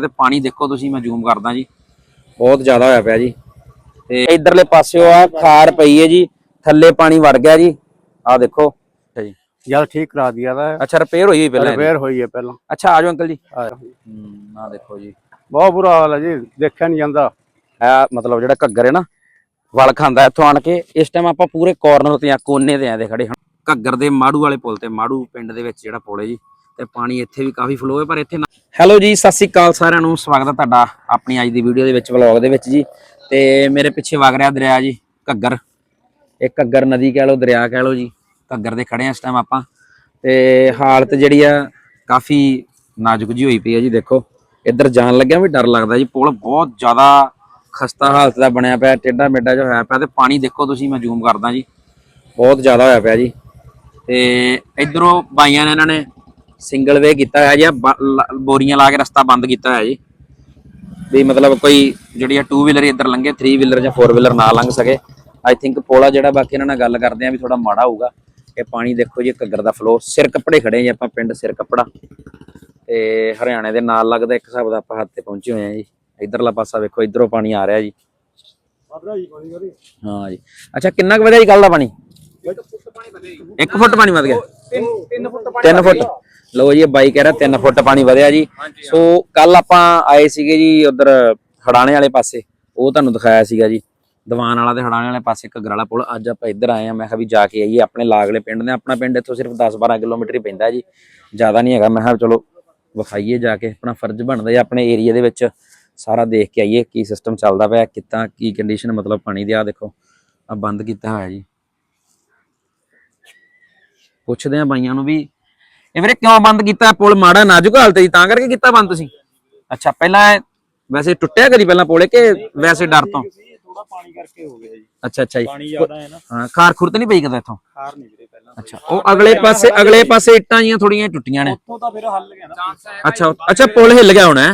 ਤੇ ਪਾਣੀ ਦੇਖੋ ਤੁਸੀਂ ਮੈਂ ਜ਼ੂਮ ਕਰਦਾ ਜੀ। ਬਹੁਤ ਜ਼ਿਆਦਾ ਹੋਇਆ ਪਿਆ ਜੀ। ਤੇ ਇਧਰਲੇ ਪਾਸਿਓ ਆ ਖਾਰ ਪਈ ਹੈ ਜੀ ਥੱਲੇ ਪਾਣੀ ਵੜ ਗਿਆ ਜੀ। ਆ ਦੇਖੋ। ਅੱਛਾ ਜੀ। ਜਦ ਠੀਕ ਕਰਾ ਦਿਆ ਦਾ ਅੱਛਾ ਰਿਪੇਅਰ ਹੋਈ ਪਹਿਲਾਂ। ਰਿਪੇਅਰ ਹੋਈ ਹੈ ਪਹਿਲਾਂ। ਅੱਛਾ ਆ ਜਾਓ ਅੰਕਲ ਜੀ। ਆ ਦੇਖੋ ਜੀ। ਬਹੁਤ ਬੁਰਾ ਹਾਲ ਹੈ ਜੀ ਦੇਖਿਆ ਨਹੀਂ ਜਾਂਦਾ। ਇਹ ਮਤਲਬ ਜਿਹੜਾ ਘੱਗਰ ਹੈ ਨਾ ਵਲ ਖਾਂਦਾ ਇੱਥੋਂ ਆਣ ਕੇ। ਇਸ ਟਾਈਮ ਆਪਾਂ ਪੂਰੇ ਕਾਰਨਰ ਤੇ ਆ ਕੋਨੇ ਤੇ ਆ ਦੇ ਖੜੇ ਹਾਂ ਘੱਗਰ ਦੇ ਮਾੜੂ ਵਾਲੇ ਪੁਲ ਤੇ ਮਾੜੂ ਪਿੰਡ ਦੇ ਵਿੱਚ ਜਿਹੜਾ ਪੁਲ ਹੈ ਜੀ। ਤੇ ਪਾਣੀ ਇੱਥੇ ਵੀ ਕਾਫੀ ਫਲੋ ਹੈ, ਪਰ ਇੱਥੇ ਹੈਲੋ ਜੀ, ਸਤਿ ਸ੍ਰੀ ਅਕਾਲ ਸਾਰਿਆਂ ਨੂੰ। ਸਵਾਗਤ ਹੈ ਤੁਹਾਡਾ ਆਪਣੀ ਅੱਜ ਦੀ ਵੀਡੀਓ ਦੇ ਵਿੱਚ ਵਲੌਗ ਦੇ ਵਿੱਚ ਜੀ। ਤੇ ਮੇਰੇ ਪਿੱਛੇ ਵਗ ਰਿਹਾ ਦਰਿਆ ਜੀ, ਘੱਗਰ। ਇਹ ਘੱਗਰ ਨਦੀ ਕਹਿ ਲਓ, ਦਰਿਆ ਕਹਿ ਲਓ ਜੀ। ਘੱਗਰ ਦੇ ਖੜੇ ਆ ਇਸ ਟਾਈਮ ਆਪਾਂ। ਤੇ ਹਾਲਤ ਜਿਹੜੀ ਆ, ਕਾਫੀ ਨਾਜ਼ੁਕ ਜੀ ਹੋਈ ਪਈ ਹੈ ਜੀ, ਦੇਖੋ। ਇੱਧਰ ਜਾਣ ਲੱਗਿਆ ਵੀ ਡਰ ਲੱਗਦਾ ਜੀ, ਪੁਲ ਬਹੁਤ ਜ਼ਿਆਦਾ ਖਸਤਾ ਹਾਲਤ ਦਾ ਬਣਿਆ ਪਿਆ, ਟੇਢਾ ਮੇਢਾ ਜਿਹਾ ਹੋਇਆ ਪਿਆ। ਤੇ ਪਾਣੀ ਦੇਖੋ ਤੁਸੀਂ, ਮੈਂ ਜ਼ੂਮ ਕਰਦਾ ਜੀ। ਬਹੁਤ ਜ਼ਿਆਦਾ ਹੋਇਆ ਪਿਆ ਜੀ। ਤੇ ਇਧਰੋਂ ਬਾਈਆਂ ਨੇ ਇਹਨਾਂ ਨੇ ਸਿੰਗਲ ਵੇ ਕੀਤਾ ਹੋਇਆ ਜੀ ਬੋਰੀਆਂ ਲਾ ਕੇ ਰਸਤਾ ਬੰਦ ਕੀਤਾ ਹੋਇਆ ਜੀ। ਵੀ ਮਤਲਬ ਕੋਈ ਜਿਹੜੀ ਆ 2 ਵੀਲਰ ਇੱਧਰ ਲੰਘੇ 3 ਵੀਲਰ ਜਾਂ 4 ਵੀਲਰ ਨਾ ਲੰਘ ਸਕੇ। ਆਈ ਥਿੰਕ ਪੋਲਾ ਜਿਹੜਾ ਬਾਕੀ ਇਹਨਾਂ ਨਾਲ ਗੱਲ ਕਰਦੇ ਆ ਵੀ ਥੋੜਾ ਮਾੜਾ ਹੋਊਗਾ। ਇਹ ਪਾਣੀ ਦੇਖੋ ਜੀ ਘੱਗਰ ਦਾ ਫਲੋ ਸਿਰ ਕੱਪੜੇ ਖੜੇ ਜੀ ਆਪਾਂ ਪਿੰਡ ਸਿਰ ਕੱਪੜਾ। ਤੇ ਹਰਿਆਣੇ ਦੇ ਨਾਲ ਲੱਗਦਾ ਇੱਕ ਹਿਸਾਬ ਦਾ ਆਪਾਂ ਹੱਥ ਤੇ ਪਹੁੰਚੇ ਹੋਏ ਆ ਜੀ। ਇਧਰਲਾ ਪਾਸਾ ਵੇਖੋ ਇਧਰੋਂ ਪਾਣੀ ਆ ਰਿਹਾ ਜੀ। ਹਾਂ ਜੀ। ਅੱਛਾ ਕਿੰਨਾ ਕੁ ਵਧਿਆ ਜੀ ਕੱਲ ਦਾ ਪਾਣੀ? 1 ਫੁੱਟ ਪਾਣੀ ਵਧ ਗਿਆ। 3 ਫੁੱਟ 3 ਫੁੱਟ। ਲਓ ਜੀ ਇਹ ਬਾਈ ਕਹਿ ਰਿਹਾ 3 ਫੁੱਟ ਪਾਣੀ ਵਧਿਆ ਜੀ। ਸੋ ਕੱਲ ਆਪਾਂ ਆਏ ਸੀਗੇ ਜੀ ਉਧਰ ਹੜਾਣੇ ਵਾਲੇ ਪਾਸੇ। ਉਹ ਤੁਹਾਨੂੰ ਦਿਖਾਇਆ ਸੀਗਾ ਜੀ। ਦੀਵਾਨ ਵਾਲਾ ਤੇ ਹੜਾਣੇ ਵਾਲੇ ਪਾਸੇ ਘੱਗਰ ਵਾਲਾ ਪੁਲ। ਅੱਜ ਆਪਾਂ ਇੱਧਰ ਆਏ ਆ ਮੈਂ ਕਿਹਾ ਵੀ ਜਾ ਕੇ ਆਈਏ। ਆਪਣੇ ਲਾਗਲੇ ਪਿੰਡ ਨੇ ਆਪਣਾ ਪਿੰਡ ਇੱਥੋਂ ਸਿਰਫ 10-12 ਕਿਲੋਮੀਟਰ ਹੀ ਪੈਂਦਾ ਜੀ। ਜ਼ਿਆਦਾ ਨਹੀਂ ਹੈਗਾ। ਮੈਂ ਕਿਹਾ ਚਲੋ ਵਿਖਾਈਏ ਜਾ ਕੇ। ਆਪਣਾ ਫਰਜ਼ ਬਣਦਾ ਹੈ ਆਪਣੇ ਏਰੀਆ ਦੇ ਵਿੱਚ ਸਾਰਾ ਦੇਖ ਕੇ ਆਈਏ ਕੀ ਸਿਸਟਮ ਚੱਲਦਾ ਪਿਆ ਕਿੱਦਾਂ ਕੀ ਕੰਡੀਸ਼ਨ ਮਤਲਬ ਪਾਣੀ ਦੀ। ਆ ਦੇਖੋ ਆ ਬੰਦ ਕੀਤਾ ਹੋਇਆ ਜੀ। ਪੁੱਛਦੇ ਆ ਬਾਈਆਂ ਨੂੰ ਵੀ ਇਹ ਵੀਰੇ ਕਿਉਂ ਬੰਦ ਕੀਤਾ? ਪੁਲ ਮਾੜਾ ਨਾਜ਼ੁਕ ਹਾਲਤ ਸੀ ਤਾਂ ਕਰਕੇ ਕੀਤਾ ਬੰਦ ਤੁਸੀਂ? ਅੱਛਾ ਪਹਿਲਾਂ ਵੈਸੇ ਟੁੱਟਿਆ ਕਦੀ ਪਹਿਲਾਂ ਪੁਲ ਕਿ ਵੈਸੇ ਡਰ ਤੋਂ? ਥੋੜਾ ਪਾਣੀ ਕਰਕੇ ਹੋ ਗਿਆ ਜੀ। ਅੱਛਾ ਅੱਛਾ ਜੀ। ਪਾਣੀ ਜ਼ਿਆਦਾ ਹੈ ਨਾ। ਹਾਂ ਖਾਰ ਖੁਰਤ ਨਹੀਂ ਪਈ ਕਦੇ ਇੱਥੋਂ? ਖਾਰ ਨਹੀਂ ਵੀਰੇ ਪਹਿਲਾਂ। ਅੱਛਾ ਉਹ ਅਗਲੇ ਪਾਸੇ ਅਗਲੇ ਪਾਸੇ ਇੱਟਾਂ ਜੀਆਂ ਥੋੜੀਆਂ ਟੁੱਟੀਆਂ ਨੇ। ਉੱਥੋਂ ਤਾਂ ਫਿਰ ਹੱਲ ਗਿਆ ਨਾ। ਅੱਛਾ ਅੱਛਾ ਪੁਲ ਹਿੱਲ ਗਿਆ ਹੋਣਾ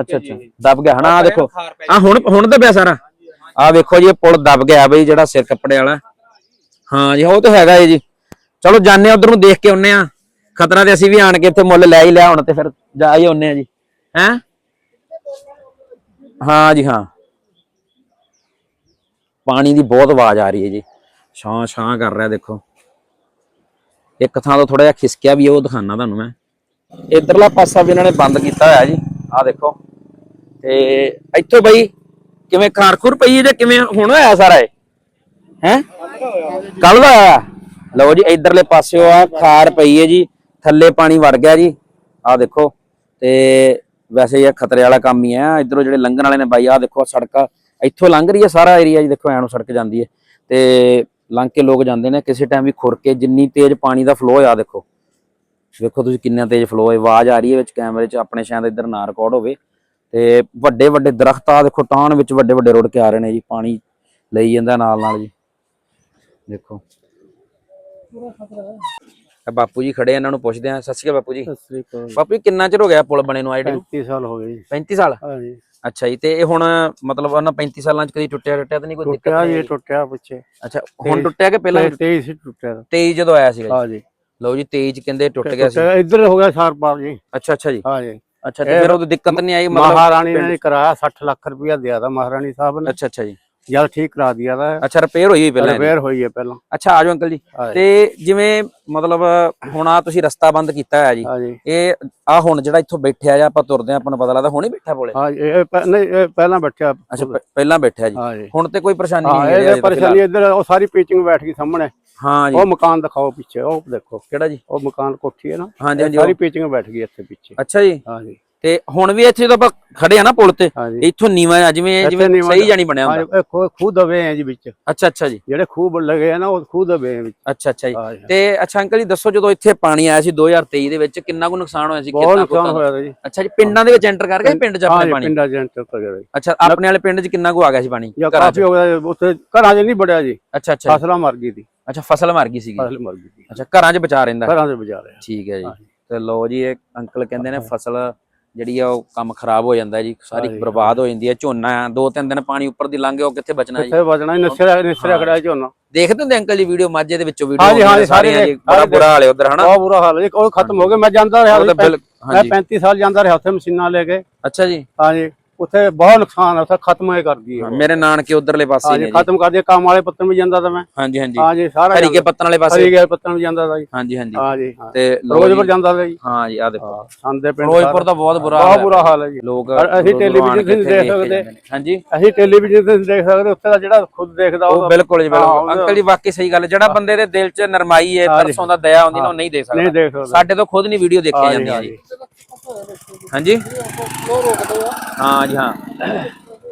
ਅੱਛਾ ਅੱਛਾ। ਦਬ ਗਿਆ। ਹਨਾ ਆ ਦੇਖੋ। ਆ ਹੁਣ ਹੁਣ ਤਾਂ ਪਿਆ ਸਾਰਾ ਆ ਵੇਖੋ ਜੀ ਇਹ ਪੁਲ ਦਬ ਗਿਆ ਬਈ ਜਿਹੜਾ ਸਿਰ ਕੱਪੜੇ ਵਾਲਾ। ਹਾਂ ਜੀ ਉਹ ਤਾਂ ਹੈਗਾ ਜੀ। ਚਲੋ ਜਾਣੇ ਉਧਰ ਨੂੰ ਦੇਖ ਕੇ ਆਉਨੇ ਆ ਖਤਰਾ ਤੇ ਅਸੀਂ ਵੀ ਆਣ ਕੇ ਇੱਥੇ ਮੁੱਲ ਲੈ ਹੀ ਲਿਆ ਹੁਣ ਤੇ ਫਿਰ ਜਾ ਹੀ ਆਉਨੇ ਆ ਜੀ। ਹੈ? ਹਾਂ ਜੀ, ਹਾਂ। ਪਾਣੀ ਦੀ ਬਹੁਤ ਆਵਾਜ਼ ਆ ਰਹੀ ਹੈ ਜੀ। ਛਾਂ ਛਾਂ ਕਰ ਰਿਹਾ ਦੇਖੋ। ਇੱਕ ਥਾਂ ਤੋਂ ਥੋੜਾ ਜਿਹਾ ਖਿਸਕਿਆ ਵੀ ਉਹ ਦਿਖਾਣਾ ਤੁਹਾਨੂੰ ਮੈਂ। ਇਧਰਲਾ ਪਾਸਾ ਵੀ ਇਹਨਾਂ ਨੇ ਬੰਦ ਕੀਤਾ ਹੋਇਆ ਜੀ। ਆਹ ਦੇਖੋ। ਤੇ ਇੱਥੋਂ ਬਈ ਕਿਵੇਂ ਖਾਰਖੁਰ ਪਈ ਹੈ ਜਾਂ ਕਿਵੇਂ ਹੁਣ ਹੋਇਆ ਸਾਰਾ ਇਹ? ਹੈ? ਕੱਲ ਦਾ ਆਇਆ ਲਓ ਜੀ, ਇਧਰਲੇ ਪਾਸਿਓ ਆ, ਖਾਰ ਪਈ ਹੈ ਜੀ, ਥੱਲੇ ਪਾਣੀ ਵੜ ਗਿਆ ਜੀ। ਆਹ ਦੇਖੋ, ਤੇ ਵੈਸੇ ਇਹ ਖਤਰੇ ਵਾਲਾ ਕੰਮ ਹੀ ਹੈ ਇਧਰੋਂ ਜਿਹੜੇ ਲੰਘਣ ਵਾਲੇ ਨੇ ਬਾਈ, ਆਹ ਦੇਖੋ ਸੜਕਾਂ ਇੱਥੋਂ ਲੰਘ ਰਹੀ ਹੈ, ਸਾਰਾ ਏਰੀਆ ਜੀ, ਦੇਖੋ ਐਂ ਨੂੰ ਸੜਕ ਜਾਂਦੀ ਹੈ। ਤੇ ਲੰਘ ਕੇ ਲੋਕ ਜਾਂਦੇ ਨੇ, ਕਿਸੇ ਟਾਈਮ ਵੀ ਖੁਰ ਕੇ ਜਿੰਨੀ ਤੇਜ਼ ਪਾਣੀ ਦਾ ਫਲੋ ਆ ਦੇਖੋ। ਵੇਖੋ ਤੁਸੀਂ ਕਿੰਨਾ ਤੇਜ਼ ਫਲੋ ਹੈ ਆਵਾਜ਼ ਆ ਰਹੀ ਹੈ ਵਿੱਚ ਕੈਮਰੇ 'ਚ, ਆਪਣੇ ਸ਼ਾਇਦ ਇੱਧਰ ਨਾ ਰਿਕਾਰਡ ਹੋਵੇ। ਤੇ ਵੱਡੇ ਵੱਡੇ ਦਰਖਤ ਆ ਦੇਖੋ, ਟਾਹਣ ਵਿੱਚ ਵੱਡੇ ਵੱਡੇ ਰੁੜ ਕੇ ਆ ਰਹੇ ਨੇ ਜੀ, ਪਾਣੀ ਲਈ ਜਾਂਦਾ ਨਾਲ ਨਾਲ ਜੀ। ਦੇਖੋ। ਇਹ ਬਾਪੂ ਜੀ ਖੜੇ ਆ, ਇਹਨਾਂ ਨੂੰ ਪੁੱਛਦੇ ਆ। ਸਤਿ ਸ਼੍ਰੀ ਅਕਾਲ ਬਾਪੂ ਜੀ। ਸਤਿ ਸ੍ਰੀ ਅਕਾਲ ਬਾਪੂ ਜੀ ਕਿੰਨਾ ਚਿਰ ਹੋ ਗਿਆ ਪੁਲ ਬਣੇ ਨੂੰ ਆਈਡੀ 35 ਸਾਲ ਹੋ ਗਏ ਜੀ। 35 ਸਾਲ? ਹਾਂਜੀ। ਅੱਛਾ ਜੀ ਤੇ ਇਹ ਹੁਣ ਮਤਲਬ ਉਹਨਾਂ 35 ਸਾਲਾਂ ਚ ਕਦੀ ਟੁੱਟਿਆ ਟੁੱਟਿਆ ਤਾਂ ਨਹੀਂ ਕੋਈ ਦਿੱਕਤ ਟੁੱਟਿਆ ਜੀ? ਟੁੱਟਿਆ ਪਿੱਛੇ। ਅੱਛਾ ਹੁਣ ਟੁੱਟਿਆ ਕਿ ਪਹਿਲਾਂ 23 ਸੀ ਟੁੱਟਿਆ 23 ਜਦੋਂ ਆਇਆ ਸੀਗਾ ਜੀ? ਹਾਂ ਜੀ। ਲਓ ਜੀ 23 ਚ ਕਹਿੰਦੇ ਟੁੱਟ ਗਿਆ ਸੀ। ਟੁੱਟਿਆ ਇੱਧਰ ਹੋ ਗਿਆ ਸਾਰ ਪਾਰ ਜੀ। ਅੱਛਾ ਅੱਛਾ ਜੀ। ਹਾਂ ਜੀ। ਅੱਛਾ ਤੇ ਫਿਰ ਉਹ ਦਿੱਕਤ ਨਹੀਂ ਆਈ ਮਤਲਬ ਮਹਾਰਾਣੀ ਨੇ ਕਰਾਇਆ 60 ਲੱਖ ਰੁਪਇਆ ਦਿਆ ਦਾ ਮਹਾਰਾਣੀ ਸਾਹਿਬ ਨੇ। ਅੱਛਾ ਅੱਛਾ ਜੀ। ਜਦ ਠੀਕ ਕਰਾ ਦਿਆ ਦਾ ਅੱਛਾ ਰਿਪੇਅਰ ਹੋਈ ਹੋਈ ਪਹਿਲਾਂ? ਰਿਪੇਅਰ ਹੋਈ ਹੈ ਪਹਿਲਾਂ। ਅੱਛਾ ਆਜੋ ਅੰਕਲ ਜੀ। ਹਾਂ ਤੇ ਜਿਵੇਂ ਮਤਲਬ ਹੁਣ ਆ ਤੁਸੀਂ ਰਸਤਾ ਬੰਦ ਕੀਤਾ ਹੋਇਆ ਜੀ ਹਾਂ ਜੀ। ਇਹ ਆ ਹੁਣ ਜਿਹੜਾ ਇੱਥੋਂ ਬੈਠਿਆ ਜਾਂ ਆਪਾਂ ਤੁਰਦੇ ਆ ਆਪਾਂ ਨੂੰ ਪਤਾ ਲੱਗਦਾ ਹੁਣੇ ਬੈਠਾ ਬੋਲੇ ਹਾਂ ਜੀ, ਇਹ ਨਹੀਂ ਪਹਿਲਾਂ ਬੱਚਾ ਅੱਛਾ ਪਹਿਲਾਂ ਬੈਠਿਆ ਜੀ। ਹਾਂ ਹੁਣ ਤੇ ਕੋਈ ਪਰੇਸ਼ਾਨੀ ਹਾਂ ਨਹੀਂ ਹੈ ਇਹ ਪਰੇਸ਼ਾਨੀ ਇੱਧਰ ਉਹ ਸਾਰੀ ਪੀਚਿੰਗ ਬੈਠ ਗਈ ਸਾਹਮਣੇ। ਹਾਂ ਜੀ। ਉਹ ਮਕਾਨ ਦਿਖਾਓ ਪਿੱਛੇ ਉਹ ਦੇਖੋ। ਕਿਹੜਾ ਜੀ? ਉਹ ਮਕਾਨ ਕੋਠੀ ਹੈ ਨਾ। ਹਾਂਜੀ ਹਾਂਜੀ ਸਾਰੀ ਪੀਚਿੰਗ ਬੈਠ ਗਈ ਇੱਥੇ ਪਿੱਛੇ। ਅੱਛਾ ਜੀ। ਹਾਂ ਜੀ। ਤੇ ਹੁਣ ਵੀ ਇੱਥੇ ਜਦੋਂ ਆਪਾਂ ਖੜੇ ਆ ਨਾ ਪੁਲ ਤੇ ਇੱਥੋਂ ਨੀਵਾ ਆ ਜਿਵੇਂ ਜਿਵੇਂ ਸਹੀ ਜਾਣੀ ਬਣਿਆ ਹੁੰਦਾ। ਖੂਹ- ਦਵੇ ਹੈ ਜੀ ਵਿੱਚ। ਅੱਛਾ ਅੱਛਾ ਜੀ। ਜਿਹੜੇ ਖੂਹ ਲੱਗੇ ਆ ਨਾ ਉਹ ਖੂਹ ਦਵੇ ਹੈ ਵਿੱਚ। ਅੱਛਾ ਅੱਛਾ ਜੀ। ਤੇ ਅੱਛਾ ਅੰਕਲ ਜੀ ਦੱਸੋ ਜਦੋਂ ਇੱਥੇ ਪਾਣੀ ਆਇਆ ਸੀ 2023 ਦੇ ਵਿੱਚ ਕਿੰਨਾ ਕੁ ਨੁਕਸਾਨ ਹੋਇਆ ਸੀ ਕਿੰਨਾ ਕੁ ਹੋਇਆ ਜੀ। ਅੱਛਾ ਜੀ ਪਿੰਡਾਂ ਦੇ ਵਿੱਚ ਐਂਟਰ ਕਰ ਗਏ ਪਿੰਡ ਚ ਆਪਣੇ ਪਾਣੀ? ਪਿੰਡਾਂ ਦੇ ਅੰਤਰ ਕਰ ਗਏ ਅੱਛਾ ਆਪਣੇ ਵਾਲੇ ਪਿੰਡ ਚ ਕਿੰਨਾ ਕੁ ਆ ਗਿਆ ਸੀ ਪਾਣੀ? ਚ ਕਾਫੀ ਹੋ ਗਿਆ ਉੱਥੇ ਘਰਾਂ 'ਚ ਨਹੀਂ ਵੜਿਆ ਜੀ। ਅੱਛਾ ਅੱਛਾ। ਫਸਲਾਂ ਮਰ ਗਈ ਸੀ। ਅੱਛਾ ਫਸਲ ਮਰ ਗਈ ਸੀਗੀ। ਫਸਲ ਮਰ ਗਈ ਅੱਛਾ ਘਰਾਂ 'ਚ ਬਚਾ ਰਹਿੰਦਾ। ਘਰਾਂ ਦੇ ਬਚਾ ਰਿਹਾ। ਠੀਕ ਹਾਂ ਜੀ। ਤੇ ਲੋ ਜੀ ਇਹ ਅੰਕਲ ਕਹਿੰਦੇ ਨੇ ਫਸਲ ਜਿਹੜੀ ਆ ਉਹ ਕੰਮ ਖਰਾਬ ਹੋ ਜਾਂਦਾ ਜੀ ਸਾਰੀ ਬਰਬਾਦ ਹੋ ਜਾਂਦੀ ਹੈ ਝੋਨਾ ਦੋ ਤਿੰਨ ਦਿਨ ਪਾਣੀ ਉੱਪਰ ਦੀ ਲੰਘ ਉਹ ਕਿੱਥੇ ਬਚਣਾ ਜੀ? ਕਿੱਥੇ ਬਚਣਾ ਨਿਸਰਿਆ ਨਿਸਰਿਆ ਖੜਾ ਝੋਨਾ। ਦੇਖਦੇ ਹੁੰਦੇ ਅੰਕਲ ਜੀ ਵੀਡੀਓ ਮਾਝੇ ਦੇ ਵਿੱਚੋਂ ਵੀਡੀਓ ਹਾਂ ਜੀ, ਹਾਂ ਜੀ, ਸਾਰੇ ਬੜਾ ਬੁਰਾ ਹਾਲ ਹੈ ਉਧਰ ਹਨਾ? ਬਹੁਤ ਬੁਰਾ ਹਾਲ ਹੈ ਉਹ ਖਤਮ ਹੋ ਗਿਆ। ਮੈਂ ਜਾਂਦਾ ਰਿਹਾ ਮੈਂ ਹਾਂਜੀ। 35 ਸਾਲ ਜਾਂਦਾ ਰਿਹਾ ਉੱਥੇ ਮਸ਼ੀਨਾਂ ਲੈ ਕੇ। ਅੱਛਾ ਜੀ। ਹਾਂਜੀ। ਉੱਥੇ ਬਹੁਤ ਨੁਕਸਾਨ ਆ ਉੱਥੇ ਖਤਮ ਹੋਏ ਕਰਦੀ ਹੈ ਮੇਰੇ ਨਾਨਕੇ ਉਧਰਲੇ ਪਾਸੇ ਹਾਂਜੀ ਨੇ ਜੀ ਖਤਮ ਕਰਦੀ ਹੈ, ਕੰਮ ਵਾਲੇ ਪੱਤਨ ਵੀ ਜਾਂਦਾ ਤਾਂ ਮੈਂ। ਹਾਂਜੀ ਹਾਂਜੀ। ਹਾਂਜੀ ਸਾਰਾ ਹਰੀਕੇ ਪੱਤਨ ਵਾਲੇ ਪਾਸੇ। ਹਰੀ ਗਏ ਪੱਤਨ ਵੀ ਜਾਂਦਾ ਤਾਂ ਜੀ। ਹਾਂਜੀ ਹਾਂਜੀ। ਹਾਂਜੀ ਹਾਂ। ਤੇ ਲਓ ਰੋਜ਼ਪੁਰ ਜੀ, ਜਾਂਦਾ ਤਾਂ ਜੀ। ਹਾਂ ਜੀ ਆ ਦੇਖੋ। ਹਾਂ, ਸੰਦੇ ਪਿੰਡ ਫਿਰੋਜ਼ਪੁਰ ਦਾ ਬਹੁਤ ਬੁਰਾ ਬਹੁਤ ਹਾਲ ਹੈ। ਬੁਰਾ ਹਾਲ ਹੈ ਜੀ। ਲੋਕ ਅਸੀਂ ਟੈਲੀਵਿਜ਼ਨ ਤੇ ਦੇਖ ਸਕਦੇ। ਜਾਂਦੇ। ਹਾਂਜੀ। ਅਸੀਂ ਟੈਲੀਵਿਜ਼ਨ ਤੇ ਦੇਖ ਸਕਦੇ ਉੱਥੇ ਦਾ ਜਿਹੜਾ ਖੁਦ ਦੇਖਦਾ ਉਹ ਬਿਲਕੁਲ ਜੀ ਬਿਲਕੁਲ। ਹਾਂ, ਅੰਕਲ ਜੀ ਵਾਕਈ ਸਹੀ ਗੱਲ ਹੈ। ਜਿਹੜਾ ਬੰਦੇ ਦੇ ਦਿਲ 'ਚ ਨਰਮਾਈ ਹੈ। ਤਰਸੋਂ ਦਾ ਦਇਆ ਹੁੰਦੀ ਨਾ ਉਹ ਨਹੀਂ ਦੇ ਸਕਦਾ। ਨਹੀਂ ਦੇਖ ਸਕਦਾ। ਸਾਡੇ ਤੋਂ ਖੁਦ ਨਹੀਂ ਵੀਡੀਓ ਦੇਖੀਆਂ ਹਾਂਜੀ, ਜਾਂਦੀਆਂ ਜੀ। ਹਾਂਜੀ। ਹਾਂ ਜੀ ਹਾਂ।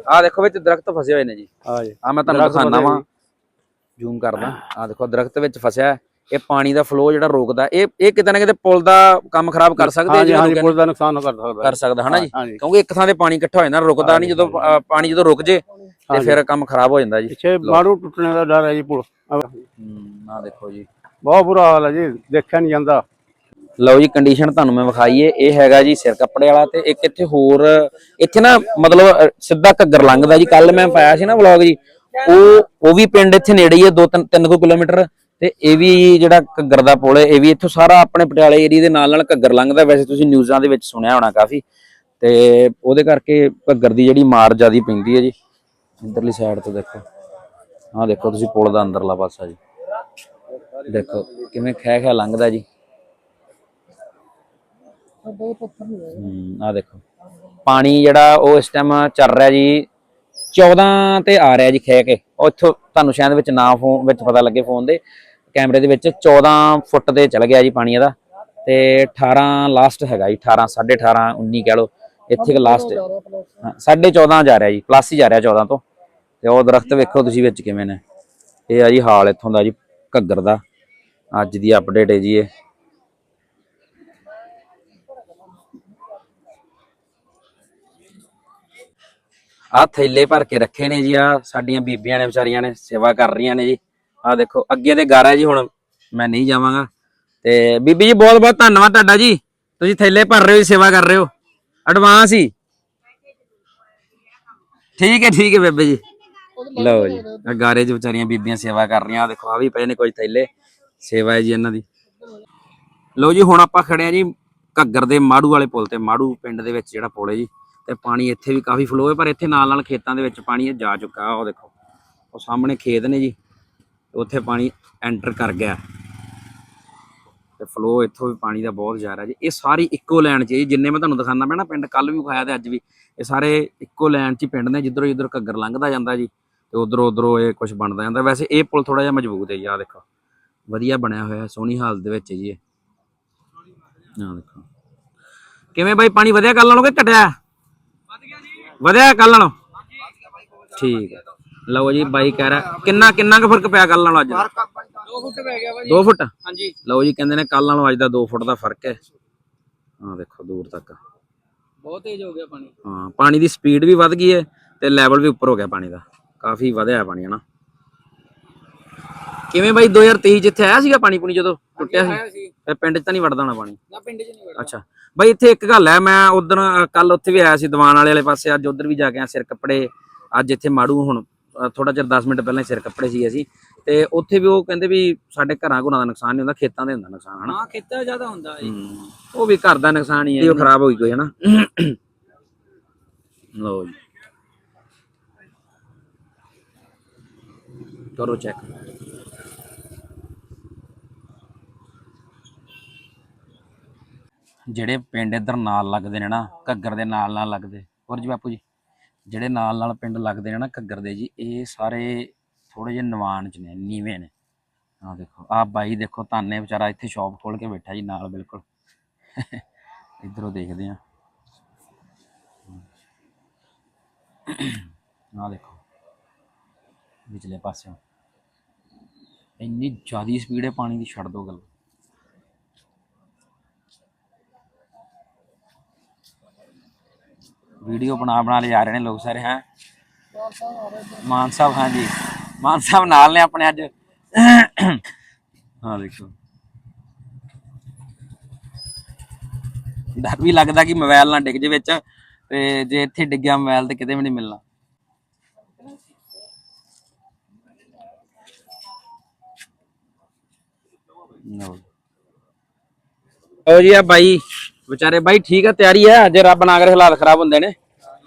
ਆ ਦੇਖੋ ਵਿੱਚ ਦਰਖਤ ਫਸੇ ਹੋਏ ਨੇ ਜੀ। ਹਾਂਜੀ ਆ ਮੈਂ ਤੁਹਾਨੂੰ ਦਿਖਾਣਾ ਵਾਂ। ਜ਼ੂਮ ਕਰਦਾ। ਆ ਦੇਖੋ ਦਰਖਤ ਵਿੱਚ ਫਸਿਆ ਹੈ। ਇਹ ਪਾਣੀ ਦਾ ਫਲੋ ਜਿਹੜਾ ਰੋਕਦਾ ਇਹ ਇਹ ਕਿਤੇ ਨਾ ਕਿਤੇ ਪੁਲ ਦਾ ਕੰਮ ਖਰਾਬ ਕਰ ਸਕਦੇ ਆ ਹਾਂਜੀ ਜੀ ਪੁਲ ਦਾ ਨੁਕਸਾਨ ਕਰ ਸਕਦਾ ਕਰ ਸਕਦਾ ਹਨਾ ਜੀ? ਕਿਉਂਕਿ ਇੱਕ ਥਾਂ ਤੇ ਪਾਣੀ ਇਕੱਠਾ ਹੋ ਜਾਂਦਾ ਰੁਕਦਾ ਨਹੀਂ ਜਦੋਂ ਪਾਣੀ ਜਦੋਂ ਰੁਕ ਜੇ ਤੇ ਫਿਰ ਕੰਮ ਖਰਾਬ ਹੋ ਜਾਂਦਾ ਜੀ। ਪਿੱਛੇ ਮਾਰੂ ਟੁੱਟਣੇ ਦਾ ਡਰ ਹੈ ਜੀ ਪੁਲ। ਹੂੰ ਆ ਦੇਖੋ ਜੀ। ਬਹੁਤ ਬੁਰਾ ਹਾਲ ਹੈ ਜੀ ਦੇਖਿਆ ਨਹੀਂ ਜਾਂਦਾ। ਲਓ ਜੀ ਕੰਡੀਸ਼ਨ ਤੁਹਾਨੂੰ ਮੈਂ ਵਿਖਾਈਏ। ਇਹ ਹੈਗਾ ਜੀ ਸਿਰ ਕੱਪੜੇ ਵਾਲਾ ਤੇ ਇੱਕ ਇੱਥੇ ਹੋਰ, ਇੱਥੇ ਨਾ ਮਤਲਬ ਸਿੱਧਾ ਘੱਗਰ ਲੰਘਦਾ ਜੀ। ਕੱਲ ਮੈਂ ਪਾਇਆ ਸੀ ਨਾ ਵਲੌਗ ਜੀ, ਉਹ ਉਹ ਵੀ ਪਿੰਡ ਇੱਥੇ ਨੇੜੇ ਹੀ ਹੈ 2 3 3 ਕਿਲੋਮੀਟਰ। ਤੇ ਇਹ ਵੀ ਜਿਹੜਾ ਘੱਗਰ ਦਾ ਪੁਲ ਹੈ, ਇਹ ਵੀ ਇੱਥੋਂ ਸਾਰਾ ਆਪਣੇ ਪਟਿਆਲੇ ਏਰੀਆ ਦੇ ਨਾਲ ਨਾਲ ਘੱਗਰ ਲੰਘਦਾ। ਵੈਸੇ ਤੁਸੀਂ ਨਿਊਜ਼ਾਂ ਦੇ ਵਿੱਚ ਸੁਣਿਆ ਹੋਣਾ ਕਾਫੀ। ਤੇ ਉਹਦੇ ਕਰਕੇ ਘੱਗਰ ਦੀ ਜਿਹੜੀ ਮਾਰ ਜਿਆਦੀ ਪੈਂਦੀ ਹੈ ਜੀ। ਇੰਦਰਲੀ ਸਾਈਡ ਤੋਂ ਦੇਖੋ। ਆਹ ਦੇਖੋ ਤੁਸੀਂ ਪੁਲ ਦਾ ਅੰਦਰਲਾ ਪਾਸਾ ਜੀ। ਦੇਖੋ, ਕਿਵੇਂ ਖਹਿ ਖੈ ਲੰਘਦਾ ਜੀ। ਹੂੰ ਆ ਦੇਖੋ। ਪਾਣੀ ਜਿਹੜਾ ਉਹ ਇਸ ਟਾਈਮ ਚੱਲ ਰਿਹਾ ਜੀ 14 ਤੇ ਆ ਰਿਹਾ ਜੀ ਖੇ ਕੇ। ਉਹ ਇੱਥੋਂ ਤੁਹਾਨੂੰ ਸ਼ਾਇਦ ਵਿੱਚ ਨਾ ਫੋਨ ਵਿੱਚ ਪਤਾ ਲੱਗੇ ਫੋਨ ਦੇ। ਕੈਮਰੇ ਦੇ ਵਿੱਚ 14 ਫੁੱਟ ਤੇ ਚਲ ਗਿਆ ਜੀ ਪਾਣੀ ਇਹਦਾ। ਤੇ 18 ਲਾਸਟ ਹੈਗਾ ਜੀ 18 18.5 19 ਕਹਿ ਲਓ। ਇੱਥੇ ਕਿ ਲਾਸਟ ਹਾਂ 14.5 ਜਾ ਰਿਹਾ ਜੀ ਪਲੱਸ ਹੀ ਜਾ ਰਿਹਾ 14 ਤੋਂ। ਤੇ ਉਹ ਦਰਖਤ ਵੇਖੋ ਤੁਸੀਂ ਵਿੱਚ ਕਿਵੇਂ ਨੇ। ਇਹ ਆ ਜੀ ਹਾਲ ਇੱਥੋਂ ਦਾ ਜੀ ਘੱਗਰ ਦਾ। ਅੱਜ ਦੀ ਅਪਡੇਟ ਹੈ ਜੀ ਇਹ। ਆ ਥੈਲੇ ਭਰ ਕੇ ਰੱਖੇ ਨੇ ਜੀ, ਆ ਸਾਡੀਆਂ ਬੀਬੀਆਂ ਨੇ, ਵਿਚਾਰੀਆਂ ਨੇ ਸੇਵਾ ਕਰ ਰਹੀਆਂ ਨੇ ਜੀ। ਆ ਦੇਖੋ, ਅੱਗੇ ਤੇ ਗਾਰਾ ਜੀ ਹੁਣ ਮੈਂ ਨਹੀਂ ਜਾਵਾਂਗਾ। ਤੇ ਬੀਬੀ ਜੀ ਬਹੁਤ ਬਹੁਤ ਧੰਨਵਾਦ ਤੁਹਾਡਾ ਜੀ। ਤੁਸੀਂ ਥੈਲੇ ਭਰ ਰਹੇ ਹੋ ਸੇਵਾ ਕਰ ਰਹੇ ਹੋ। ਐਡਵਾਂਸ ਹੀ। ਠੀਕ ਹੈ ਠੀਕ ਹੈ ਬੇਬੇ ਜੀ। ਲਓ ਜੀ ਆਹ ਗਾਰੇ 'ਚ ਵਿਚਾਰੀਆਂ ਬੀਬੀਆਂ ਸੇਵਾ ਕਰ ਰਹੀਆਂ। ਆਹ ਦੇਖੋ, ਆ ਵੀ ਪਏ ਨੇ ਕੁਝ ਥੈਲੇ। ਸੇਵਾ ਹੈ ਜੀ ਇਹਨਾਂ ਦੀ। ਲਓ ਜੀ, ਹੁਣ ਆਪਾਂ ਖੜੇ ਆ ਜੀ ਘੱਗਰ ਦੇ ਮਾੜੂ ਵਾਲੇ ਪੁਲ ਤੇ, ਮਾੜੂ ਪਿੰਡ ਦੇ ਵਿੱਚ ਜਿਹੜਾ ਪੁਲ ਹੈ ਜੀ। ਤੇ ਪਾਣੀ ਇੱਥੇ ਵੀ ਕਾਫੀ ਫਲੋ ਹੈ, ਪਰ ਇੱਥੇ ਨਾਲ ਨਾਲ ਖੇਤਾਂ ਦੇ ਵਿੱਚ ਪਾਣੀ ਜਾ ਚੁੱਕਾ ਉਹ ਦੇਖੋ, ਉਹ ਸਾਹਮਣੇ ਖੇਤ ਨੇ ਜੀ ਉੱਥੇ ਪਾਣੀ ਐਂਟਰ ਕਰ ਗਿਆ ਤੇ ਫਲੋ ਇੱਥੋਂ ਵੀ ਪਾਣੀ ਦਾ ਬਹੁਤ ਜ਼ਿਆਦਾ ਜੀ। ਇਹ ਸਾਰੀ ਇੱਕੋ ਲਾਈਨ 'ਚ ਜੀ, ਜਿੰਨੇ ਮੈਂ ਤੁਹਾਨੂੰ ਦਿਖਾਉਂਦਾ ਪਿਆ ਨਾ ਪਿੰਡ ਕੱਲ ਵੀ ਵਿਖਾਇਆ ਤੇ ਅੱਜ ਵੀ। ਇਹ ਸਾਰੇ ਇੱਕੋ ਲਾਈਨ 'ਚ ਪਿੰਡ ਨੇ, ਜਿੱਧਰੋਂ ਜਿੱਧਰ ਘੱਗਰ ਲੰਘਦਾ ਜਾਂਦਾ ਜੀ, ਤੇ ਉਧਰੋਂ ਉਧਰੋਂ ਇਹ ਕੁਝ ਬਣਦਾ ਜਾਂਦਾ। ਵੈਸੇ ਇਹ ਪੁਲ ਥੋੜਾ ਜਿਹਾ ਮਜ਼ਬੂਤ ਹੈ ਜੀ, ਆਹ ਦੇਖੋ। ਵਧੀਆ ਬਣਿਆ ਹੋਇਆ, ਸੋਹਣੀ ਹਾਲਤ ਦੇ ਵਿੱਚ ਜੀ ਇਹ। ਆਹ ਦੇਖੋ। ਕਿਵੇਂ ਬਾਈ, ਪਾਣੀ ਵਧਿਆ ਕੱਲ ਨਾਲੋਂ ਕਿ ਘਟਿਆ? ਵਧਿਆ ਕੱਲ ਨਾਲੋਂ? ਠੀਕ ਹੈ। ਲਓ ਜੀ ਬਾਈ ਕਹਿ ਰਿਹਾ ਕਿੰਨਾ ਕਿੰਨਾ ਕੁ ਫ਼ਰਕ ਪਿਆ ਕੱਲ ਨਾਲੋਂ ਅੱਜ? 2 ਫੁੱਟ ਪੈ ਗਿਆ ਭਾਜੀ 2 ਫੁੱਟ? ਹਾਂਜੀ। ਲਓ ਜੀ ਕਹਿੰਦੇ ਨੇ ਕੱਲ ਨਾਲੋਂ ਅੱਜ ਦਾ 2 ਫੁੱਟ ਦਾ ਫ਼ਰਕ ਹੈ। ਆਹ ਦੇਖੋ ਦੂਰ ਤੱਕ। ਬਹੁਤ ਤੇਜ਼ ਹੋ ਗਿਆ ਪਾਣੀ। ਹਾਂ ਪਾਣੀ ਦੀ ਸਪੀਡ ਵੀ ਵੱਧ ਗਈ ਹੈ ਤੇ ਲੈਵਲ ਵੀ ਉੱਪਰ ਹੋ ਗਿਆ ਪਾਣੀ ਦਾ। ਕਾਫੀ ਵਧਿਆ ਹੈ ਪਾਣੀ ਹਨਾ ਕਿਵੇਂ ਬਾਈ 2023 ਜਿੱਥੇ ਆਇਆ ਸੀਗਾ ਪਾਣੀ ਪੂਣੀ ਜਦੋਂ ਟੁੱਟਿਆ ਆਇਆ ਸੀ। ਇਹ ਪਿੰਡ 'ਚ ਤਾਂ ਨਹੀਂ ਵੜਦਾ ਹੋਣਾ ਪਾਣੀ? ਨਾ ਪਿੰਡ 'ਚ ਨਹੀਂ ਵੜਦਾ। ਅੱਛਾ। ਬਾਈ ਇੱਥੇ ਇੱਕ ਗੱਲ ਹੈ ਮੈਂ ਉਦੋਂ ਕੱਲ ਉੱਥੇ ਵੀ ਆਇਆ ਸੀ ਦੀਵਾਨ ਵਾਲੇ ਵਾਲੇ ਪਾਸੇ। ਅੱਜ ਉਧਰ ਵੀ ਜਾ ਕੇ ਆ ਸਿਰ ਕੱਪੜੇ। ਅੱਜ ਇੱਥੇ ਮਾੜੂ ਹੁਣ ਥੋੜਾ ਚਿਰ 10 ਮਿੰਟ ਪਹਿਲਾਂ ਹੀ ਸਿਰ ਕੱਪੜੇ ਸੀ ਅਸੀਂ। ਤੇ ਉੱਥੇ ਵੀ ਉਹ ਕਹਿੰਦੇ ਵੀ ਸਾਡੇ ਘਰਾਂ ਘੁਰਾਂ ਦਾ ਨੁਕਸਾਨ ਨਹੀਂ ਹੁੰਦਾ ਖੇਤਾਂ ਦੇ ਹੁੰਦਾ ਨੁਕਸਾਨ ਹਨਾ? ਹਾਂ ਖੇਤਾਂ ਜ਼ਿਆਦਾ ਹੁੰਦਾ ਜੀ ਉਹ ਵੀ ਘਰ ਦਾ ਨੁਕਸਾਨ ਹੀ ਹੈ। ਉਹ ਖਰਾਬ ਹੋ ਗਈ ਕੋਈ ਹਨਾ? ਲਓ ਜੀ। ਕਰੋ ਚੈੱਕ। ਜਿਹੜੇ ਪਿੰਡ ਇੱਧਰ ਨਾਲ ਲੱਗਦੇ ਨੇ ਨਾ, ਘੱਗਰ ਦੇ ਨਾਲ ਨਾਲ ਲੱਗਦੇ। ਹੋਰ ਜੀ ਬਾਪੂ ਜੀ, ਜਿਹੜੇ ਨਾਲ ਨਾਲ ਪਿੰਡ ਲੱਗਦੇ ਨੇ ਨਾ, ਘੱਗਰ ਦੇ ਜੀ, ਇਹ ਸਾਰੇ ਥੋੜੇ ਜਿਹੇ ਨਿਵਾਨ ਚ ਨੇ, ਨੀਵੇਂ ਨੇ। ਆਹ ਦੇਖੋ, ਆਹ ਬਾਈ ਦੇਖੋ ਤਾਨੇ ਵਿਚਾਰਾ ਇੱਥੇ ਸ਼ਾਪ ਖੋਲ ਕੇ ਬੈਠਾ ਜੀ ਨਾਲ, ਬਿਲਕੁਲ। ਇਧਰੋਂ ਦੇਖਦੇ ਆ ਆਹ ਦੇਖੋ, ਵਿਚਲੇ ਪਾਸਿਓਂ। ਇੰਨੀ ਜ਼ਿਆਦੀ ਸਪੀਡ ਹੈ, ਪਾਣੀ ਦੀ, ਛੱਡ ਦੋ ਗੱਲ। ਵੀਡੀਓ ਬਣਾ ਬਣਾ ਲੈ ਜਾ ਰਹੇ ਨੇ ਲੋਕ ਸਾਰੇ, ਹੈ। ਮਾਨ ਸਾਹਿਬ ਹਾਂ ਮਾਨ ਸਾਹਿਬ ਨਾਲ ਨੇ ਆਪਣੇ ਅੱਜ। ਹਾਂ, ਦੇਖੋ। ਡਰ ਵੀ ਲੱਗਦਾ ਕਿ ਮੋਬਾਈਲ ਨਾ ਡਿੱਗ ਜੇ ਵਿੱਚ, ਤੇ ਜੇ ਇੱਥੇ ਡਿੱਗਿਆ ਮੋਬਾਈਲ ਤੇ ਕਿਤੇ ਵੀ ਨਹੀਂ ਮਿਲਣਾ। ਲਓ। ਜੀ ਆ ਬਾਈ। ਵਿਚਾਰੇ ਬਾਈ ਠੀਕ ਆ, ਤਿਆਰੀ ਆ। ਜੇ ਰੱਬ ਨਾ ਕਰੇ, ਹਾਲਾਤ ਖਰਾਬ ਹੁੰਦੇ ਨੇ।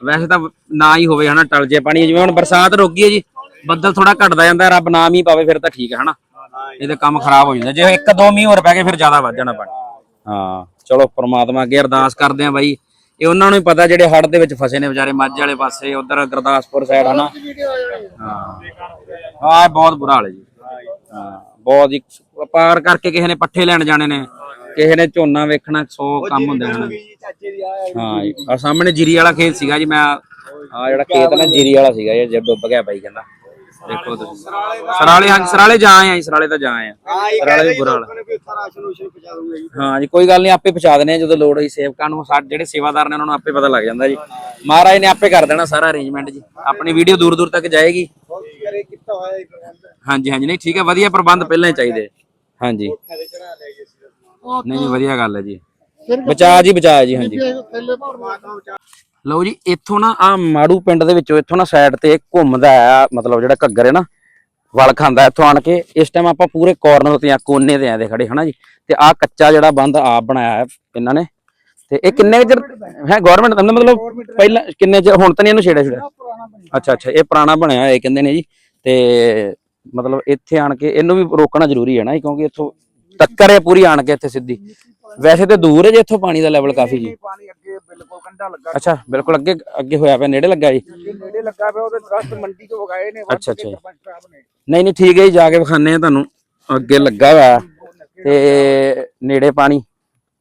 ਵੈਸੇ ਤਾਂ ਨਾ ਹੀ ਹੋਵੇ, ਹਨਾ, ਟਲ ਜੇ ਪਾਣੀ। ਜਿਵੇਂ ਹੁਣ ਬਰਸਾਤ ਰੁਕ ਗਈ ਹੈ ਜੀ, ਬੱਦਲ ਥੋੜਾ ਘਟਦਾ ਜਾਂਦਾ, ਰੱਬ ਨਾ ਮੀਂਹ ਪਾਵੇ, ਫਿਰ ਤਾਂ ਠੀਕ ਹੈ ਹਨਾ। ਇਹਦੇ ਕੰਮ ਖਰਾਬ ਹੋ ਜਾਂਦਾ। ਜੇ ਇੱਕ ਦੋ ਮੀਂਹ ਹੋਰ ਪੈ ਗਏ, ਫਿਰ ਜ਼ਿਆਦਾ ਵੱਧ ਜਾਣਾ ਪਾਣੀ। ਹਾਂ, ਚਲੋ, ਪ੍ਰਮਾਤਮਾ ਅੱਗੇ ਅਰਦਾਸ ਕਰਦੇ ਆ ਬਾਈ। ਇਹ ਉਹਨਾਂ ਨੂੰ ਹੀ ਪਤਾ, ਜਿਹੜੇ ਹੜ ਦੇ ਵਿੱਚ ਫਸੇ ਨੇ ਵਿਚਾਰੇ, ਮਾਝੇ ਵਾਲੇ ਪਾਸੇ, ਉਧਰ ਗੁਰਦਾਸਪੁਰ ਸਾਈਡ ਹਨਾ। ਹਾਂ। ਹਾਂ ਬਹੁਤ ਬੁਰਾ ਹਾਲ ਹੈ ਜੀ। ਹਾਂ, ਬਹੁਤ ਹੀ ਪਾਰ ਕਰਕੇ ਕਿਸੇ ਨੇ ਪੱਠੇ ਲੈਣ ਜਾਣੇ ਨੇ। ਕਿਸੇ ਨੇ ਝੋਨਾ ਵੇਖਣਾ 100 ਕੰਮ ਹੁੰਦੇ ਨੇ ਹਾਂ ਜੀ। ਆ ਸਾਹਮਣੇ ਜੀਰੀ ਵਾਲਾ ਖੇਤ ਸੀਗਾ ਜੀ ਮੈਂ ਆ ਜਿਹੜਾ ਖੇਤ ਨਾ ਜੀਰੀ ਵਾਲਾ ਸੀਗਾ ਇਹ ਜੇ ਡੁੱਬ ਗਿਆ ਬਾਈ ਕਹਿੰਦਾ। ਦੇਖੋ ਤੁਸੀਂ। ਸਰਾਲੇ ਹਾਂ ਸਰਾਲੇ ਜਾ ਆਏ ਆ ਜੀ, ਸਰਾਲੇ ਤਾਂ ਜਾ ਆਏ ਆ। ਸਰਾਲੇ ਵੀ ਬੁਰਾ ਹਾਲ ਹਾਂ ਜੀ। ਕੋਈ ਗੱਲ ਨਹੀਂ ਆਪੇ ਪਹੁੰਚਾ ਆ ਜਦੋਂ ਲੋੜ ਹੋਈ ਸੇਵਕਾਂ ਨੂੰ ਸਾਡੇ ਜਿਹੜੇ ਸੇਵਾਦਾਰ ਨੇ ਉਹਨਾਂ ਨੂੰ ਆਪੇ ਪਤਾ ਲੱਗ ਜਾਂਦਾ ਜੀ। ਮਹਾਰਾਜ ਨੇ ਆਪੇ ਕਰ ਦੇਣਾ ਸਾਰਾ ਅਰੇਂਜਮੈਂਟ ਜੀ। ਆਪਣੀ ਵੀਡੀਓ ਦੂਰ ਦੂਰ ਤੱਕ ਜਾਏਗੀ। ਹਾਂਜੀ ਹਾਂਜੀ ਨਹੀਂ ਠੀਕ ਹੈ ਵਧੀਆ ਪ੍ਰਬੰਧ ਪਹਿਲਾਂ ਹੀ ਚਾਹੀਦੇ। ਹਾਂਜੀ। ਨਹੀਂ ਨਹੀਂ ਵਧੀਆ ਗੱਲ ਹੈ ਜੀ। ਬਚਾ ਜੀ ਬਚਾ ਜੀ ਹਾਂਜੀ। ਲਓ ਜੀ ਇੱਥੋਂ ਨਾ ਆ ਮਾੜੂ ਪਿੰਡ ਦੇ ਵਿੱਚੋਂ ਇੱਥੋਂ ਨਾ ਸਾਈਡ ਤੇ ਘੁੰਮਦਾ ਆ ਮਤਲਬ ਜਿਹੜਾ ਘੱਗਰ ਹੈ ਨਾ ਵਲ ਖਾਂਦਾ ਇੱਥੋਂ ਆਣ ਕੇ। ਇਸ ਟਾਈਮ ਆਪਾਂ ਪੂਰੇ ਕਾਰਨਰ ਤੇ ਆ ਕੋਨੇ ਤੇ ਆ ਦੇ ਖੜੇ ਹਨਾ ਜੀ। ਤੇ ਆ ਕੱਚਾ ਜਿਹੜਾ ਬੰਦ ਆਪ ਬਣਾਇਆ ਹੈ ਇਹਨਾਂ ਨੇ। ਤੇ ਇਹ ਕਿੰਨੇ ਚਿਰ ਹੈ ਗਵਰਨਮੈਂਟ ਦਾ ਮਤਲਬ ਪਹਿਲਾਂ ਕਿੰਨੇ ਚਿਰ ਹੁਣ ਤਾਂ ਨਹੀਂ ਇਹਨੂੰ ਛੇੜਿਆ ਛੇੜਿਆ? ਅੱਛਾ ਅੱਛਾ ਇਹ ਪੁਰਾਣਾ ਬਣਿਆ ਹੋਇਆ ਇਹ ਕਹਿੰਦੇ ਨੇ ਜੀ। ਤੇ ਮਤਲਬ ਇੱਥੇ ਆਣ ਕੇ ਇਹਨੂੰ ਵੀ ਰੋਕਣਾ ਜ਼ਰੂਰੀ ਹੈ ਨਾ ਕਿਉਂਕਿ ਇੱਥੋਂ ਟੱਕਰ ਹੈ ਪੂਰੀ ਆਣ ਕੇ ਇੱਥੇ ਸਿੱਧੀ। ਵੈਸੇ ਤੇ ਦੂਰ ਹੈ ਜੇ ਇੱਥੋਂ ਪਾਣੀ ਦਾ ਲੈਵਲ ਕਾਫੀ ਜੀ। ਪਾਣੀ ਅੱਗੇ ਬਿਲਕੁਲ ਕੰਢਾ ਲੱਗਾ। ਅੱਛਾ ਬਿਲਕੁਲ ਅੱਗੇ ਅੱਗੇ ਹੋਇਆ ਪਿਆ ਨੇੜੇ ਲੱਗਾ ਜੀ? ਨੇੜੇ ਲੱਗਾ ਪਿਆ ਉਹਦੇ ਦਰਖਤ ਮੰਡੀ ਤੋਂ ਵਗਾਏ ਨੇ ਅੱਛਾ ਅੱਛਾ। ਨਹੀਂ ਨਹੀਂ ਠੀਕ ਹੈ ਜੀ ਜਾ ਕੇ ਵਿਖਾਣੇ ਆ ਤੁਹਾਨੂੰ। ਅੱਗੇ ਲੱਗਾ ਹੋਇਆ ਤੇ ਨੇੜੇ ਪਾਣੀ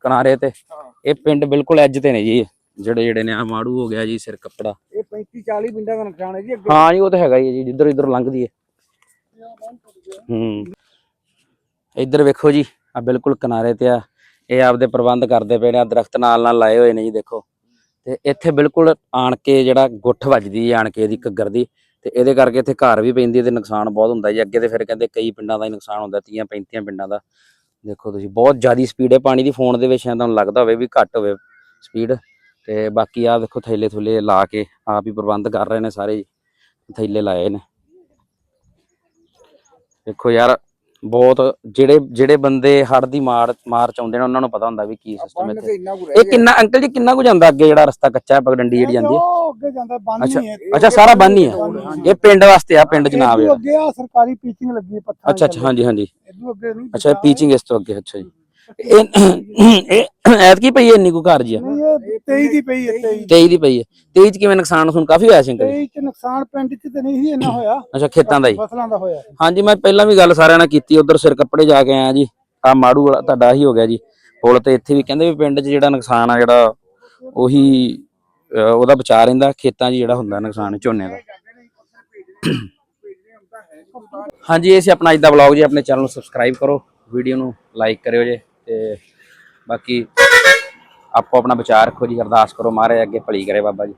ਕਿਨਾਰੇ ਤੇ। ਇਹ ਪਿੰਡ ਬਿਲਕੁਲ ਐਜ ਤੇ ਨੇ ਜੀ ਜਿਹੜੇ ਜਿਹੜੇ ਨੇ ਆ ਮਾੜੂ ਹੋ ਗਿਆ ਜੀ ਸਿਰ ਕੱਪੜਾ। ਇਹ 35 40 ਪਿੰਡਾਂ ਦਾ ਨੁਕਸਾਨ ਹੈ ਜੀ ਅੱਗੇ। ਹਾਂ ਜੀ ਉਹ ਤਾਂ ਹੈਗਾ ਹੈ ਜੀ ਜਿੱਧਰ ਇੱਧਰ ਲੰਘਦੀ ਹੈ। ਹੂੰ। ਇੱਧਰ ਵੇਖੋ ਜੀ ਆ ਬਿਲਕੁਲ ਕਿਨਾਰੇ ਤੇ ਆ। ਇਹ ਆਪਦੇ ਪ੍ਰਬੰਧ ਕਰਦੇ ਪਏ ਨੇ ਆ ਦਰਖਤ ਨਾਲ ਨਾਲ ਲਾਏ ਹੋਏ ਨੇ ਜੀ, ਦੇਖੋ। ਤੇ ਇੱਥੇ ਬਿਲਕੁਲ ਆਣ ਕੇ ਜਿਹੜਾ ਗੁੱਠ ਵੱਜਦੀ ਹੈ ਆਣ ਕੇ ਇਹਦੀ ਘੱਗਰ ਦੀ। ਤੇ ਇਹਦੇ ਕਰਕੇ ਇੱਥੇ ਘਰ ਵੀ ਪੈਂਦੀ ਹੈ ਤੇ ਨੁਕਸਾਨ ਬਹੁਤ ਹੁੰਦਾ ਜੀ। ਅੱਗੇ ਤੇ ਫਿਰ ਕਹਿੰਦੇ ਕਈ ਪਿੰਡਾਂ ਦਾ ਹੀ ਨੁਕਸਾਨ ਹੁੰਦਾ 30 35 ਪਿੰਡਾਂ ਦਾ। ਦੇਖੋ ਤੁਸੀਂ, ਬਹੁਤ ਜ਼ਿਆਦਾ ਸਪੀਡ ਹੈ ਪਾਣੀ ਦੀ, ਫੋਨ ਦੇ ਵਿੱਚ ਸ਼ਾਇਦ ਤੁਹਾਨੂੰ ਲੱਗਦਾ ਹੋਵੇ ਵੀ ਘੱਟ ਹੋਵੇ ਸਪੀਡ ਤੇ ਬਾਕੀ ਆ ਦੇਖੋ ਥੈਲੇ ਥੁਲੇ ਲਾ ਕੇ ਆਪ ਹੀ ਪ੍ਰਬੰਧ ਕਰ ਰਹੇ ਨੇ ਸਾਰੇ ਜੀ। ਥੈਲੇ ਲਾਏ ਨੇ। ਦੇਖੋ ਯਾਰ ਬਹੁਤ ਜਿਹੜੇ ਜਿਹੜੇ ਬੰਦੇ ਹੜ ਦੀ ਮਾਰ ਮਾਰ ਚ ਆਉਂਦੇ ਨੇ ਉਹਨਾਂ ਨੂੰ ਪਤਾ ਹੁੰਦਾ ਵੀ ਕੀ ਸਿਸਟਮ ਇੱਥੇ। ਰਹਿ ਇਹ ਕਿੰਨਾ ਅੰਕਲ ਜੀ ਕਿੰਨਾ ਕੁ ਜਾਂਦਾ ਅੱਗੇ ਜਿਹੜਾ ਰਸਤਾ ਕੱਚਾ ਹੈ ਪਗਡੰਡੀ ਜਿਹੜੀ ਜਾਂਦੀ ਹੈ? ਅੱਗੇ ਜਾਂਦਾ ਬੰਨ ਹੈ। ਅੱਛਾ ਸਾਰਾ ਬੰਨ ਹੀ ਹੈ? ਇਹ ਪਿੰਡ ਵਾਸਤੇ ਆ ਪਿੰਡ ਆਵੇ ਇਦੋਂ ਅੱਗੇ ਆ ਸਰਕਾਰੀ ਪੀਚਿੰਗ ਲੱਗੀ ਹੈ ਪੱਥਰ ਅੱਛਾ ਅੱਛਾ ਹਾਂਜੀ ਹਾਂਜੀ। ਇਦੋਂ ਅੱਗੇ ਨਹੀਂ ਅੱਛਾ ਇਹ ਪੀਚਿੰਗ ਇਸ ਤੋਂ ਅੱਗੇ ਅੱਛਾ ਜੀ। ਇਹ ਇਹ ਐਤਕੀ ਪਈ ਹੈ ਇੰਨੀ ਕੁ ਘਰ ਜੀ ਆ? ਨਹੀਂ ਇਹ 23 ਦੀ ਪਈ ਹੈ 23 23 ਦੀ ਪਈ ਹੈ। 23 ਚ ਕਿਵੇਂ ਨੁਕਸਾਨ ਸੁਣ ਕਾਫੀ ਹੋਇਆ ਸੀ ਅੰਕਲ ਜੀ? 23 ਚ ਨੁਕਸਾਨ ਪਿੰਡ ਚ ਤੇ ਨਹੀਂ ਸੀ ਇੰਨਾ ਹੋਇਆ। ਅੱਛਾ ਖੇਤਾਂ ਦਾ ਹੀ। ਫਸਲਾਂ ਦਾ ਹੋਇਆ। ਹਾਂਜੀ ਮੈਂ ਪਹਿਲਾਂ ਵੀ ਗੱਲ ਸਾਰਿਆਂ ਨਾਲ ਕੀਤੀ ਉਧਰ ਸਿਰ ਕੱਪੜੇ ਜਾ ਕੇ ਆਇਆ ਜੀ। ਆ ਮਾੜੂ ਵਾਲਾ ਤੁਹਾਡਾ ਹੀ ਹੋ ਗਿਆ ਜੀ। ਪੁਲ ਤੇ ਇੱਥੇ ਵੀ ਕਹਿੰਦੇ ਵੀ ਪਿੰਡ 'ਚ ਜਿਹੜਾ ਨੁਕਸਾਨ ਆ ਜਿਹੜਾ ਉਹੀ ਉਹਦਾ ਬਚਾ ਰਹਿੰਦਾ ਖੇਤਾਂ 'ਚ ਜਿਹੜਾ ਹੁੰਦਾ ਨੁਕਸਾਨ ਝੋਨੇ ਦਾ। ਹਾਂਜੀ ਇਹ ਸੀ ਆਪਣਾ ਅੱਜ ਦਾ ਵਲੌਗ ਜੀ। ਆਪਣੇ ਚੈਨਲ ਨੂੰ ਸਬਸਕ੍ਰਾਈਬ ਕਰੋ ਵੀਡੀਓ ਨੂੰ ਲਾਈਕ ਕਰਿਓ ਜੀ ਤੇ ਬਾਕੀ ਆਪੋ ਆਪਣਾ ਵਿਚਾਰ ਰੱਖੋ ਜੀ ਅਰਦਾਸ ਕਰੋ ਮਹਾਰਾਜ ਅੱਗੇ ਭਲੀ ਕਰੇ ਬਾਬਾ ਜੀ।